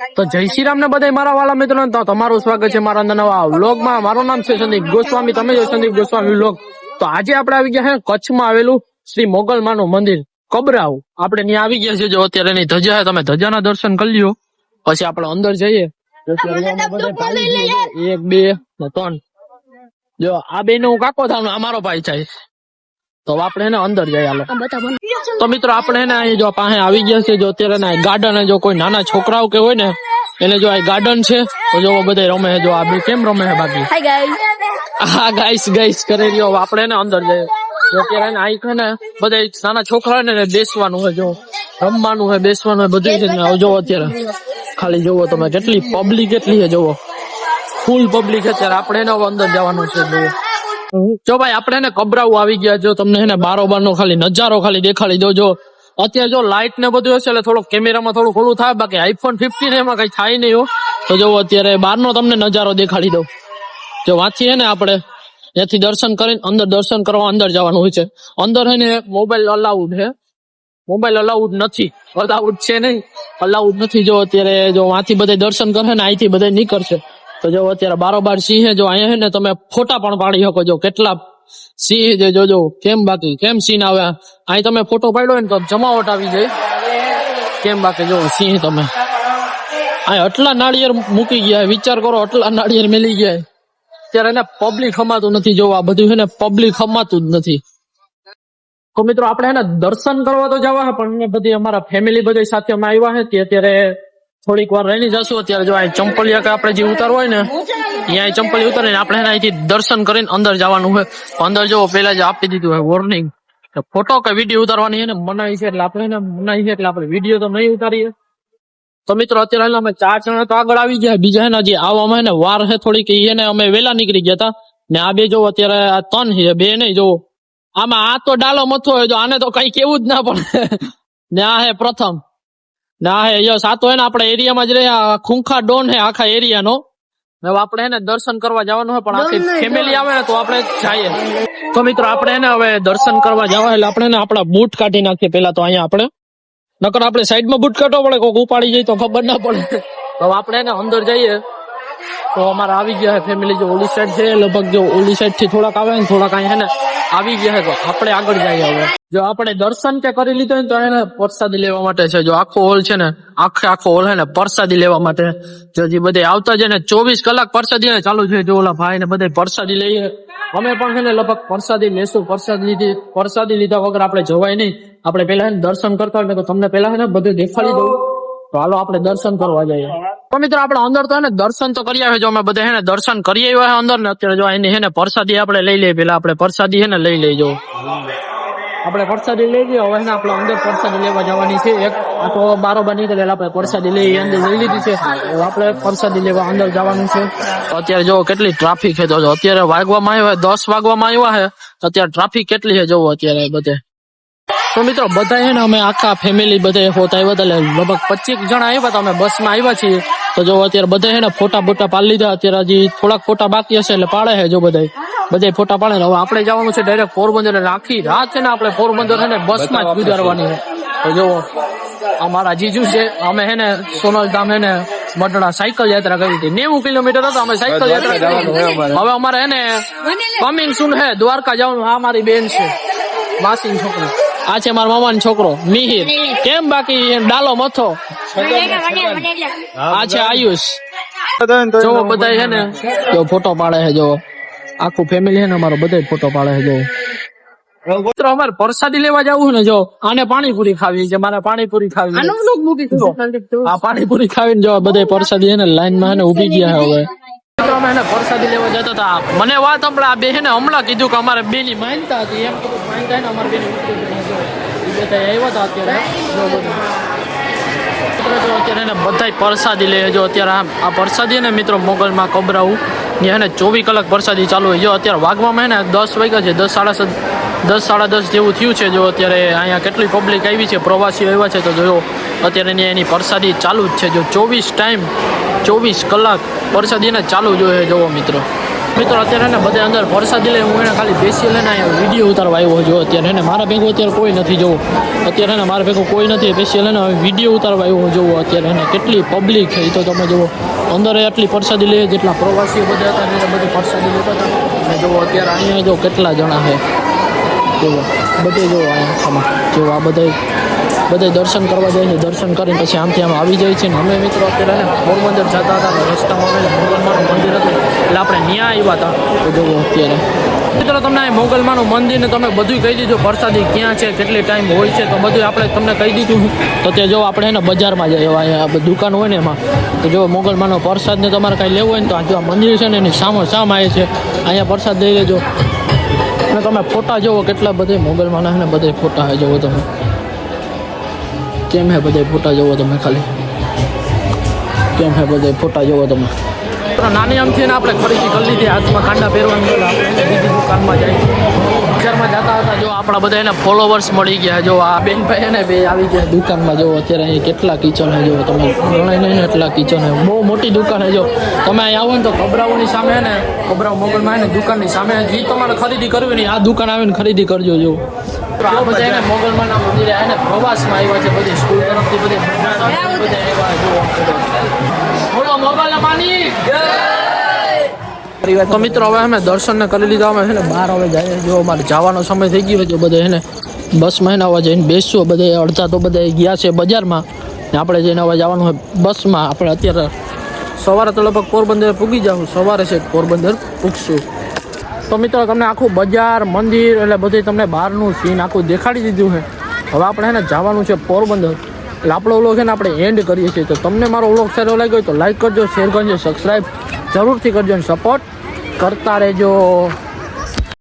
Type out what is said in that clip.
તો જય શ્રી રામ ને બધા મારા વાલા મિત્રો તો તમારું સ્વાગત છે મારા નવા વ્લોગમાં. મારું નામ છે સંદીપ ગોસ્વામી. તમે જો સંદીપ ગોસ્વામી વ્લોગ. તો આજે આપણે આવી ગયા છે કચ્છમાં આવેલું શ્રી મોગલમાનું મંદિર કબરાવ આપણે ત્યાં આવી ગયા છે જો અત્યારે ની ધજા છે તમે ધજાના દર્શન કરી લ્યો. પછી આપણે અંદર જઈએ. એક બે ત્રણ. જો આ બે નું કાકો થાય અમારો મારો ભાઈ થાય. તો આપણે એને અંદર જઈએ હાલો. તો મિત્રો આપણે એને અહીં જો પાસે આવી ગયા છે જો અત્યારે ગાર્ડન જો કોઈ નાના છોકરાઓ કે હોય ને એને જો આ ગાર્ડન છે તો જો બધા રમે છે. જો આ બે કેમ રમે છે બાકી? હા ગાઈસ ગાઈસ કરી રહ્યો આપણે એને અંદર જઈએ. જો અત્યારે એને અહીં છે ને બધા નાના છોકરા ને બેસવાનું હોય જો રમવાનું હોય બેસવાનું હોય બધું છે ને જો જોવો અત્યારે. ખાલી જોવો તમે કેટલી પબ્લિક કેટલી છે જોવો. ફૂલ પબ્લિક અત્યારે. આપણે એના અંદર જવાનું છે જોવો જો ભાઈ, આપણે એને કબરાવું આવી ગયા જો તમને એને બારોબાર નો ખાલી નજારો ખાલી દેખાડી દો અત્યારે જો લાઇટ ને બધું હશે એટલે થોડુંક કેમેરામાં થોડું ખોલું થાય, બાકી આઈફોન ફિફ્ટીન એમાં કઈ થાય નહીં તો જો અત્યારે બાર નો તમને નજારો દેખાડી દઉં. જો વાંચીએ ને આપણે, ત્યાંથી દર્શન કરીને અંદર દર્શન કરવા અંદર જવાનું હોય છે. અંદર હે ને મોબાઈલ અલાઉડ છે મોબાઈલ અલાઉડ નથી. અલાઉડ છે નહીં. અલાઉડ નથી. જો અત્યારે જો વાંચી બધે દર્શન કરે ને અહીંથી બધે નીકળશે. તો જો અત્યારે બારોબાર સિંહ જો અહીંયા હે ને, તમે ફોટા પણ પાડી શકો જો કેટલા સિંહ જે જોજો. કેમ બાકી? કેમ સિંહ આવે? અહીં તમે ફોટો પાડ્યો હોય ને તો જમાવટ આવી જાય. કેમ બાકી? જો, સિંહ તમે. અહીં આટલા નાળિયેર મૂકી ગયા. વિચાર કરો આટલા નાળિયેર મેલી ગયા. ત્યારે એને પબ્લિક ખમાતું નથી જો આ બધું છે ને પબ્લિક ખમાતું જ નથી. તો મિત્રો, આપણે એને દર્શન કરવા તો જવા, પણ બધી અમારા ફેમિલી બધા સાથે અમે આવ્યા છે. તે અત્યારે થોડીક વાર રહીને જશું. અત્યારે જો અહીં ચંપલિયા કે આપણે જે ઉતારવું હોય ને, અહીંયા ચંપલી ઉતારીને આપણે અહીંથી દર્શન કરીને અંદર જવાનું હોય. અંદર જો પેલા જે આપી દીધું હોય વોર્નિંગ ફોટો કે વીડિયો ઉતારવાની એને મનાઈ છે એટલે આપણે મનાઈ છે એટલે આપણે વીડિયો તો નહીં ઉતારીએ. તો મિત્રો, અત્યારે અમે ચાર જણા તો આગળ આવી ગયા. બીજા એના જે આવવામાં એને વાર છે થોડીક એને અમે વેલા નીકળી ગયા હતા. ને આ બે જો અત્યારે આ ત્રણ છે, બે નહીં, જો. આમાં આ તો ડાલો મથો હોય, જો આને તો કઈ કેવું જ ના પડે. ને આ હે પ્રથમ. ને હે યો સાતો હે ને આપણે એરિયામાં જ રહે આ ખૂંખા ડોન હે આખા એરિયાનો. ને હવે આપણે ને દર્શન કરવા જવાનું હોય પણ આખી ફેમિલી આવે ને તો આપણે જઈએ. તો મિત્રો આપણે ને હવે દર્શન કરવા જવા એટલે આપણે આપણા બૂટ કાઢી નાખીએ પેલા તો અહીંયા આપણે. નકર આપણે સાઈડમાં બૂટ કાઢવો પડે કોક ઉપાડી જાય તો ખબર ના પડે. તો આપણે એને અંદર જઈએ. તો અમારે આવી ગયા છે ફેમિલી જો ઓલી સાઈડ છે, લગભગ જો ઓલી સાઈડથી થોડાક આવે ને થોડાક અહીંયા ને, આવી ગયા છે. આપણે આગળ જઈએ હવે. જો આપણે દર્શન કે કરી લીધો તો એને પ્રસાદી લેવા માટે છે. જો આખો હોલ છે ને, આખે આખો હોલ છે ને, પ્રસાદી લેવા માટે. જો જે બધે આવતા છે ને, ચોવીસ કલાક પ્રસાદી ચાલુ છે જો ઓલા ભાઈ ને બધે પ્રસાદી લઈએ. અમે પણ છે ને લગભગ પ્રસાદી લેશું, પ્રસાદ લીધી, પ્રસાદી લીધા વગર આપણે જવાય નહીં. આપણે પેલા દર્શન કરતા હોય ને, તો તમને પેલા છે ને બધું દેખાડી દઉં. તો હાલો આપણે દર્શન કરવા જઈએ. તો મિત્રો આપણે અંદર તો એને દર્શન તો કરી આવે જો અમે બધા હે દર્શન કરી આવ્યા અંદર ને, અત્યારે જો એને હે ને પ્રસાદી આપણે લઈ લઈએ. પેલા આપણે પ્રસાદી હે ને લઈ લઈ જો આપણે પ્રસાદી લઈ લઈએ. હવે ને આપણે અંદર પ્રસાદી લેવા જવાની છે. એક, આ તો બારોબાર નીકળેલા આપણે પ્રસાદી લઈ અંદર લઈ લીધી છે. આપણે પ્રસાદી લેવા અંદર જવાનું છે. અત્યારે જો કેટલી ટ્રાફિક છે તો અત્યારે વાગવામાં આવ્યા દસ વાગવામાં આવ્યા છે અત્યારે ટ્રાફિક કેટલી છે, જોવો અત્યારે બધે. તો મિત્રો બધા છે ને અમે આખા ફેમિલી બધે હોતા આવ્યા હતા લગભગ પચીસ જણા આવ્યા હતા. અમે બસમાં આવ્યા છીએ. તો જો અત્યારે બધા છે ને ફોટા બોટા પાડી લીધા. અત્યારે હજી થોડાક ફોટા બાકી હશે એટલે પાડે છે જો બધા બધા ફોટા પાડે ને હવે આપણે જવાનું છે ડાયરેક્ટ પોરબંદર એટલે આખી રાત છે ને આપણે પોરબંદર છે ને બસમાં જ ગુજારવાની છે તો જો અમારા જીજુ છે અમે હે ને સોનલ ધામ હે ને મટડા સાયકલ યાત્રા કરી હતી. નેવું કિલોમીટર હતો અમે સાયકલ યાત્રા કરી હવે અમારે. હે ને કમિંગ સુન હે દ્વારકા જવાનું આ મારી બેન છે. માસી છોકરી. આ છે મારા મામા છોકરો મિહિર. કેમ બાકી ડાલો મથો? આ છે આયુષ. જો બધા છે ને જો ફોટો પાડે છે જો. આખું ફેમિલી છે ને અમારો બધા ફોટો પાડે છે જો. મિત્રો અમારે પ્રસાદી લેવા જવું ને જો. આને પાણીપુરી ખાવી છે મારે પાણીપુરી ખાવી આ પાણીપુરી ખાવીને જો બધા પરસાદી છે ને લાઈનમાં ઊભી ગયા હવે. અમે એને પ્રસાદી લેવા જતા હતા. મને વાત હમણાં બે છે ને હમણાં કીધું કે અમારે બે ની માનતા હતી. એમ માનતા ને અમારે બે ની બધા આવ્યા હતા અત્યારે. મિત્રો અત્યારે એને બધાય પ્રસાદી લે. જો અત્યારે આમ આ પ્રસાદી ને મિત્રો મોગલમાં કબરાવું. ને એને ચોવીસ કલાક પરસાદી ચાલુ હોય. જો અત્યારે વાગવામાં એને દસ વાગ્યા છે, દસ સાડા દસ સાડા દસ જેવું થયું છે. જો અત્યારે અહીંયા કેટલી પબ્લિક આવી છે, પ્રવાસીઓ આવ્યા છે. તો જો અત્યારે એની પ્રસાદી ચાલુ જ છે. જો ચોવીસ ટાઈમ ચોવીસ કલાક પરસાદીને ચાલુ જોઈએ જોવો મિત્રો. મિત્રો, અત્યારે ને બધા અંદર વરસાદી લઈ હું એને ખાલી બેસી લઈને અહીંયા વીડિયો ઉતારવા આવ્યો જો અત્યારે એને મારા ભેગું અત્યારે કોઈ નથી જોવું. અત્યારે એને મારા ભેગું કોઈ નથી બેસી હવે વીડિયો ઉતારવા આવ્યો જોવો. અત્યારે એને કેટલી પબ્લિક છે એ તો તમે જુઓ. અંદર એટલી પ્રસાદી લઈએ જેટલા પ્રવાસીઓ બધા હતા એને બધી પ્રસાદી લેતા હતા. અને જુઓ અત્યારે અહીંયા જો કેટલા જણા છે. જુઓ, બધે જુઓ અહીંયા જુઓ આ બધા બધા દર્શન કરવા જાય છે. દર્શન કરીને પછી આમથી આમ આવી જાય છે ને અમે મિત્રો અત્યારે પોરબંદર જતા હતા રસ્તામાં અમે મોગલમાનું મંદિર હતું. એટલે આપણે ન્યા આવ્યા હતા. તો જોવો અત્યારે. મિત્રો, તમને અહીં મોગલમાનું મંદિરને તમે બધું કહી દીધું. પ્રસાદી ક્યાં છે, કેટલી ટાઈમ હોય છે, તો બધું આપણે તમને કહી દીધું. તો તે જો આપણે એને બજારમાં જઈએ અહીંયા દુકાન હોય ને એમાં. તો જો મોગલમાનો પ્રસાદ ને તમારે કાંઈ લેવું હોય ને તો આ જો મંદિર છે ને એની સામો સામ આવે છે. અહીંયા પ્રસાદ લઈ લેજો. અને તમે ફોટા જોવો કેટલા બધે મોગલમાના છે ને બધે ફોટા જોવો તમે. કેમ હે બધે ફોટા જોવો તમે ખાલી? કેમ હે બધા ફોટા જોવો તમે? નાની આમથી ને આપણે ખરીદી કરી લીધી. હાથમાં કાંડા પહેરવાની આપણે બીજી દુકાનમાં જાય બજારમાં જતા હતા. જો આપણા બધા એને ફોલોવર્સ મળી ગયા. જો આ બેન ભાઈ એને બે આવી ગયા દુકાનમાં. જો અત્યારે અહીં કેટલા કિચન હે જો તમે ગણાય નહીં એટલા કિચન હે. બહુ મોટી દુકાન હે જો. તમે અહીં આવો ને તો ગભરાઓની સામે ને ગભરાઓ મોગલમાં એને દુકાનની સામે જે તમારે ખરીદી કરવી ને આ દુકાન આવીને ખરીદી કરજો જો. આ બધા એને મોગલમાના મંદિરે એને પ્રવાસમાં આવ્યા છે. બધી સ્કૂલ તરફથી બધી બધા આવ્યા જો બોલો મોગલમાની તો મિત્રો, હવે અમે દર્શન કરી લીધા. અમે છે ને બહાર હવે જાય જો અમારે જવાનો સમય થઈ ગયો છે બધે છે ને બસમાં એને અવાજ જઈને બેસશું બધે અડધા તો બધા ગયા છે બજારમાં. ને આપણે જઈને હવે જવાનું હોય બસમાં. આપણે અત્યારે સવારે તો લગભગ પોરબંદર પૂગી જાઉં. સવારે છે પોરબંદર પૂગશું. તો મિત્રો, તમને આખું બજાર, મંદિર એટલે બધું તમને બહારનું સીન આખું દેખાડી દીધું છે. હવે આપણે છે ને જવાનું છે પોરબંદર. એટલે આપણો વ્લોગ છે ને આપણે એન્ડ કરીએ છીએ. તો તમને મારો વ્લોગ સારો લાગ્યો તો લાઈક કરજો શેર કરજો સબસ્ક્રાઈબ જરૂરથી કરજો અને સપોર્ટ કરતા રહેજો.